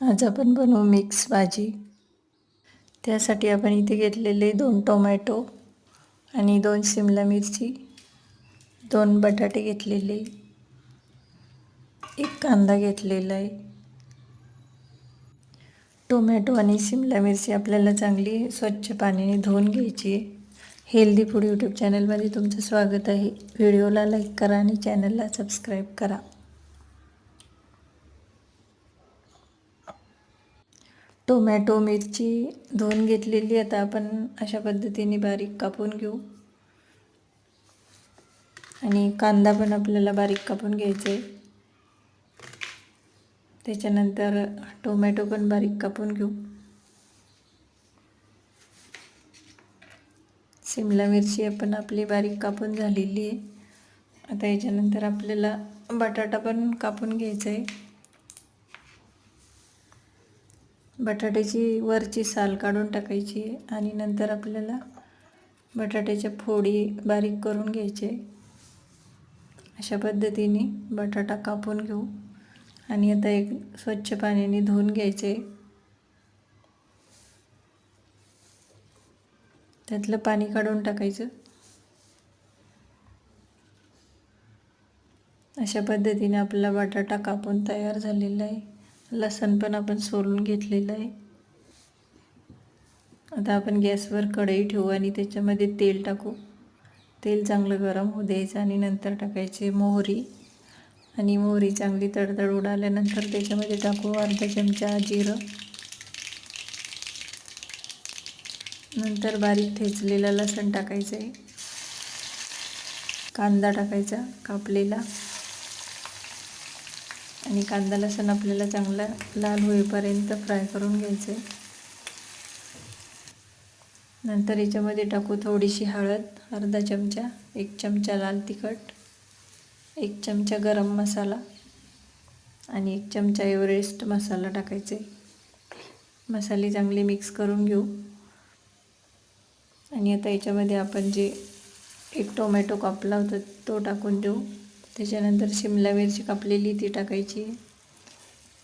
आज आपण बनवू मिक्स भाजी. त्यासाठी आपण इथे घेतलेले दोन टोमॅटो आणि दोन शिमला मिरची दोन बटाटे घेतलेले एक कांदा घेतलेला आहे. टोमॅटो आणि शिमला मिरची आपल्याला चांगली स्वच्छ पाण्याने धुवून घ्यायची आहे. हेल्दी फूड यूट्यूब चॅनलमध्ये तुमचं स्वागत आहे. व्हिडिओला लाईक करा आणि चॅनलला सबस्क्राईब करा. टोमॅटो मिरची धुवून घेतलेली आता आपण अशा पद्धतीने बारीक कापून घेऊ. आणि कांदा पण आपल्याला बारीक कापून घ्यायचा आहे. त्याच्यानंतर टोमॅटो पण बारीक कापून घेऊ. शिमला मिरची आपण आपली बारीक कापून झालेली आहे. आता याच्यानंतर आपल्याला बटाटा पण कापून घ्यायचा आहे. बटाट्याची वरची साल काढून टाकायची आहे आणि नंतर आपल्याला बटाट्याच्या फोडी बारीक करून घ्यायचे. अशा पद्धतीने बटाटा कापून घेऊ. आणि आता एक स्वच्छ पाण्याने धुवून घ्यायचे. त्यातलं पाणी काढून टाकायचं. अशा पद्धतीने आपला बटाटा कापून तयार झालेला आहे. लसण पण आपण सोलून घेतलेलं आहे. आता आपण गॅसवर कढई ठेवू आणि त्याच्यामध्ये तेल टाकू. तेल चांगलं गरम होऊ द्यायचं आणि नंतर टाकायचे मोहरी. आणि मोहरी चांगली तडतड उडाल्यानंतर त्याच्यामध्ये टाकू अर्धा चमचा जिरं. नंतर बारीक ठेचलेला लसण टाकायचं आहे कांदा टाकायचा कापलेला. आणि कांदा लसण आपल्याला चांगला लाल होईपर्यंत फ्राय करून घ्यायचं. आहे नंतर याच्यामध्ये टाकू थोडीशी हळद अर्धा चमचा एक चमचा लाल तिखट एक चमचा गरम मसाला आणि एक चमचा एव्हरेस्ट मसाला टाकायचे. मसाले चांगले मिक्स करून घेऊ. आणि आता याच्यामध्ये आपण जे एक टोमॅटो कापला होता तो टाकून देऊ. त्याच्यानंतर शिमला मिरची कापलेली ती टाकायची.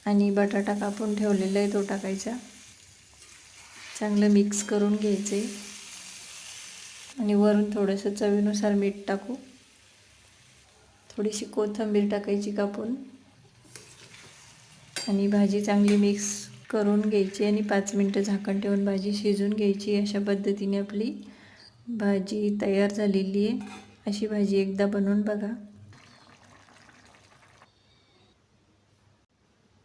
आणि बटाटा कापून ठेवलेला आहे तो टाकायचा. चांगलं मिक्स करून घ्यायचे. आणि वरून थोडंसं चवीनुसार मीठ टाकू. थोडीशी कोथिंबीर टाकायची कापून. आणि भाजी चांगली मिक्स करून घ्यायची आणि पाच मिनटं झाकण ठेवून भाजी शिजून घ्यायची. अशा पद्धतीने आपली भाजी तयार झालेली आहे. अशी भाजी एकदा बनवून बघा.